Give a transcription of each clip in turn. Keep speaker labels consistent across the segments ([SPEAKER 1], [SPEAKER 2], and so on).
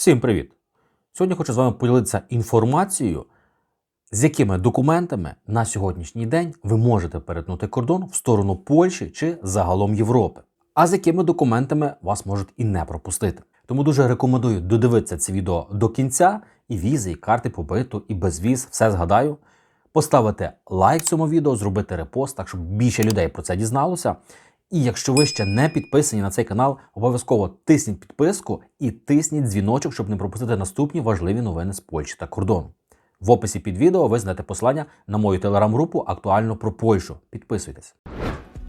[SPEAKER 1] Всім привіт! Сьогодні хочу з вами поділитися інформацією, з якими документами на сьогоднішній день ви можете перетнути кордон в сторону Польщі чи загалом Європи, а з якими документами вас можуть і не пропустити. Тому дуже рекомендую додивитися це відео до кінця, і візи, і карти побиту, і безвіз, все згадаю. Поставити лайк цьому відео, зробити репост, так щоб більше людей про це дізналося. І якщо ви ще не підписані на цей канал, обов'язково тисніть підписку і тисніть дзвіночок, щоб не пропустити наступні важливі новини з Польщі та кордону. В описі під відео ви знайдете посилання на мою телеграм-групу актуально про Польщу. Підписуйтесь.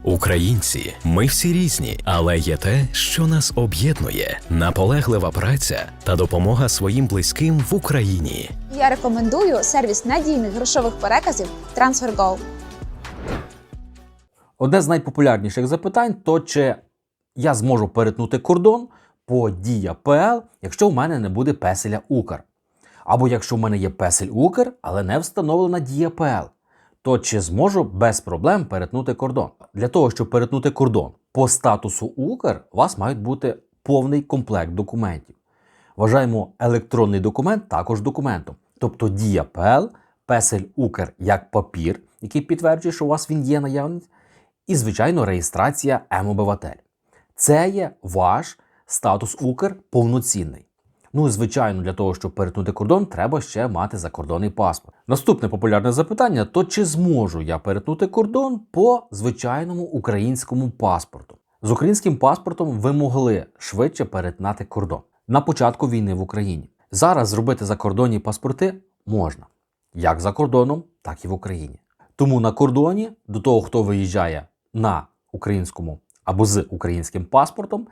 [SPEAKER 2] Українці, ми всі різні, але є те, що нас об'єднує: наполеглива праця та допомога своїм близьким в Україні.
[SPEAKER 3] Я рекомендую сервіс надійних грошових переказів TransferGo.
[SPEAKER 1] Одне з найпопулярніших запитань то чи я зможу перетнути кордон по Дія якщо в мене не буде песеля Укр. Або якщо в мене є песель Укр, але не встановлена Дія ПЛ, то чи зможу без проблем перетнути кордон? Для того, щоб перетнути кордон по статусу Укр, у вас мають бути повний комплект документів. Вважаємо електронний документ також документом. Тобто Дія ПЛ, песель Укр як папір, який підтверджує, що у вас він є наявність, і, звичайно, реєстрація М-обиватель. Це є ваш статус Укр повноцінний. Ну і звичайно, для того, щоб перетнути кордон, треба ще мати закордонний паспорт. Наступне популярне запитання: то чи зможу я перетнути кордон по звичайному українському паспорту? З українським паспортом ви могли швидше перетнати кордон на початку війни в Україні. Зараз зробити закордонні паспорти можна як за кордоном, так і в Україні. Тому на кордоні до того, хто виїжджає на українському або з українським паспортом,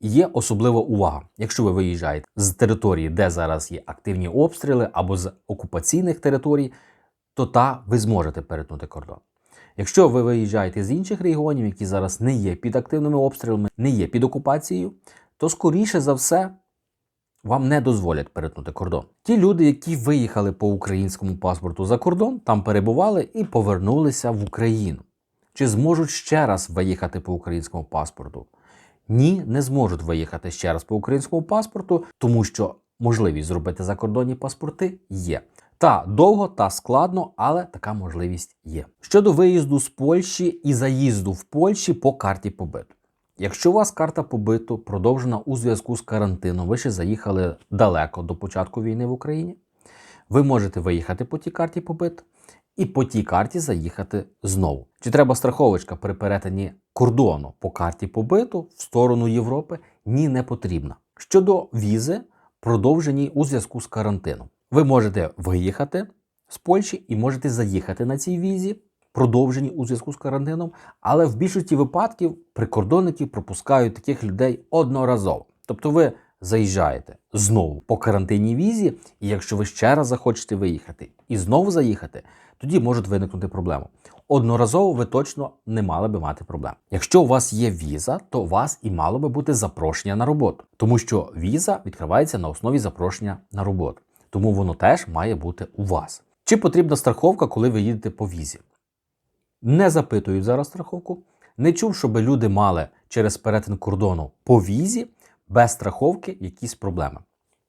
[SPEAKER 1] є особлива увага. Якщо ви виїжджаєте з території, де зараз є активні обстріли, або з окупаційних територій, то та ви зможете перетнути кордон. Якщо ви виїжджаєте з інших регіонів, які зараз не є під активними обстрілами, не є під окупацією, то скоріше за все вам не дозволять перетнути кордон. Ті люди, які виїхали по українському паспорту за кордон, там перебували і повернулися в Україну. Чи зможуть ще раз виїхати по українському паспорту? Ні, не зможуть виїхати ще раз по українському паспорту, тому що можливість зробити закордонні паспорти є. Та довго та складно, але така можливість є. Щодо виїзду з Польщі і заїзду в Польщі по карті побиту. Якщо у вас карта побиту продовжена у зв'язку з карантином, ви ще заїхали далеко до початку війни в Україні, ви можете виїхати по тій карті побиту і по тій карті заїхати знову. Чи треба страховочка при перетині кордону по карті побиту в сторону Європи? Ні, не потрібна. Щодо візи, продовженій у зв'язку з карантином, ви можете виїхати з Польщі і можете заїхати на цій візі, продовжені у зв'язку з карантином, але в більшості випадків прикордонники пропускають таких людей одноразово. Тобто ви заїжджаєте знову по карантинній візі, і якщо ви ще раз захочете виїхати і знову заїхати, тоді можуть виникнути проблеми. Одноразово ви точно не мали би мати проблем. Якщо у вас є віза, то у вас і мало би бути запрошення на роботу, тому що віза відкривається на основі запрошення на роботу. Тому воно теж має бути у вас. Чи потрібна страховка, коли ви їдете по візі? Не запитують зараз страховку. Не чув, щоб люди мали через перетин кордону по візі без страховки якісь проблеми.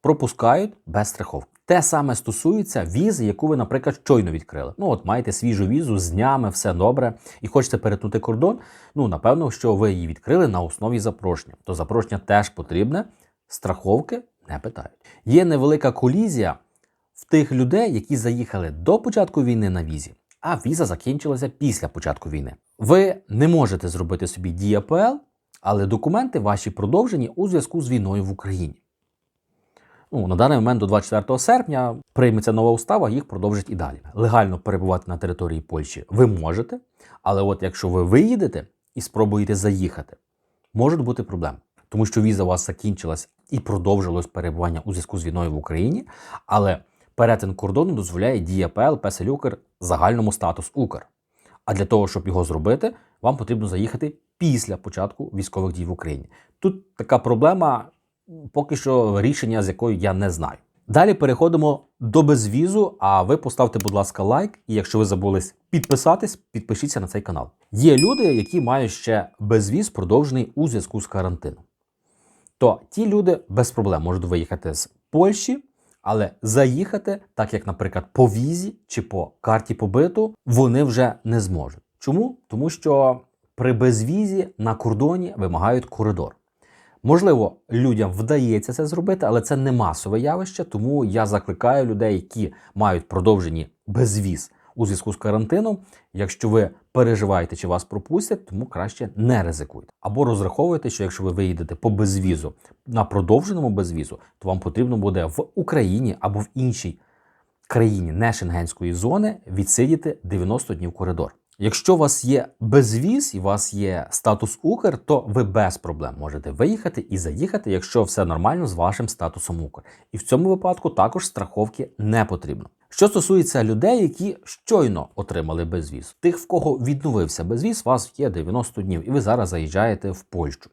[SPEAKER 1] Пропускають без страховки. Те саме стосується візи, яку ви, наприклад, щойно відкрили. Ну, от маєте свіжу візу з днями, все добре, і хочете перетнути кордон. Ну, напевно, що ви її відкрили на основі запрошення. То запрошення теж потрібне, страховки не питають. Є невелика колізія в тих людей, які заїхали до початку війни на візі, а віза закінчилася після початку війни. Ви не можете зробити собі ДІАПЛ, але документи ваші продовжені у зв'язку з війною в Україні. Ну, на даний момент до 24 серпня прийметься нова устава, їх продовжать і далі. Легально перебувати на території Польщі ви можете, але от якщо ви виїдете і спробуєте заїхати, можуть бути проблеми. Тому що віза у вас закінчилась і продовжилось перебування у зв'язку з війною в Україні, але перетин кордону дозволяє дія ПЛ, ПЕСЕЛь Укр загальному статус Укр. А для того, щоб його зробити, вам потрібно заїхати після початку військових дій в Україні. Тут така проблема, поки що рішення, з якою я не знаю. Далі переходимо до безвізу. А ви поставте, будь ласка, лайк. І якщо ви забулись підписатись, підпишіться на цей канал. Є люди, які мають ще безвіз продовжений у зв'язку з карантином. то ті люди без проблем можуть виїхати з Польщі, але заїхати, так як, наприклад, по візі чи по карті побиту, вони вже не зможуть. Чому? Тому що при безвізі на кордоні вимагають коридор. Можливо, людям вдається це зробити, але це не масове явище, тому я закликаю людей, які мають продовжені безвіз у зв'язку з карантином. Якщо ви переживаєте, чи вас пропустять, тому краще не ризикуйте. Або розраховуйте, що якщо ви виїдете по безвізу на продовженому безвізу, то вам потрібно буде в Україні або в іншій країні не шенгенської зони відсидіти 90 днів коридор. Якщо у вас є безвіз і у вас є статус Укр, то ви без проблем можете виїхати і заїхати, якщо все нормально з вашим статусом Укр. І в цьому випадку також страховки не потрібно. Що стосується людей, які щойно отримали безвіз, тих, в кого відновився безвіз, у вас є 90 днів, і ви зараз заїжджаєте в Польщу.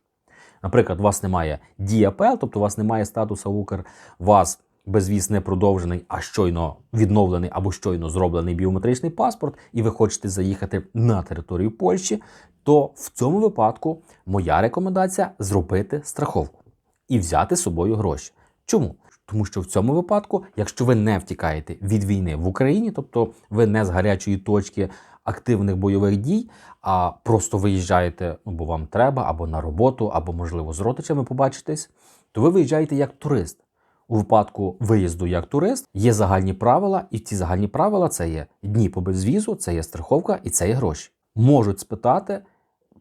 [SPEAKER 1] Наприклад, у вас немає діапел, тобто у вас немає статусу Укр, у вас безвіз не продовжений, а щойно відновлений або щойно зроблений біометричний паспорт, і ви хочете заїхати на територію Польщі, то в цьому випадку моя рекомендація зробити страховку і взяти з собою гроші. Чому? Тому що в цьому випадку, якщо ви не втікаєте від війни в Україні, тобто ви не з гарячої точки активних бойових дій, а просто виїжджаєте, ну, бо вам треба, або на роботу, або, можливо, з родичами побачитись, то ви виїжджаєте як турист. У випадку виїзду як турист є загальні правила, і ці загальні правила це є дні по безвізу, це є страховка і це є гроші. Можуть спитати,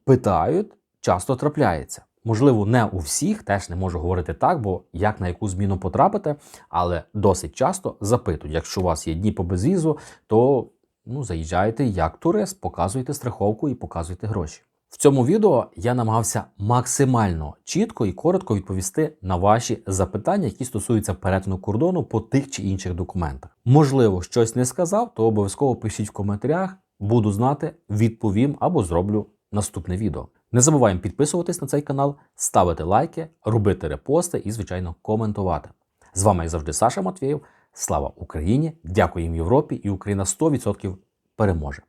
[SPEAKER 1] питають, часто трапляється. Можливо, не у всіх, теж не можу говорити так, бо як на яку зміну потрапити, але досить часто запитують, якщо у вас є дні по безвізу, то ну, заїжджайте як турист, показуйте страховку і показуйте гроші. В цьому відео я намагався максимально чітко і коротко відповісти на ваші запитання, які стосуються перетину кордону по тих чи інших документах. Можливо, щось не сказав, то обов'язково пишіть в коментарях, буду знати, відповім або зроблю наступне відео. Не забуваємо підписуватись на цей канал, ставити лайки, робити репости і, звичайно, коментувати. З вами, як завжди, Саша Матвєєв. Слава Україні! Дякуємо Європі, і Україна 100% переможе.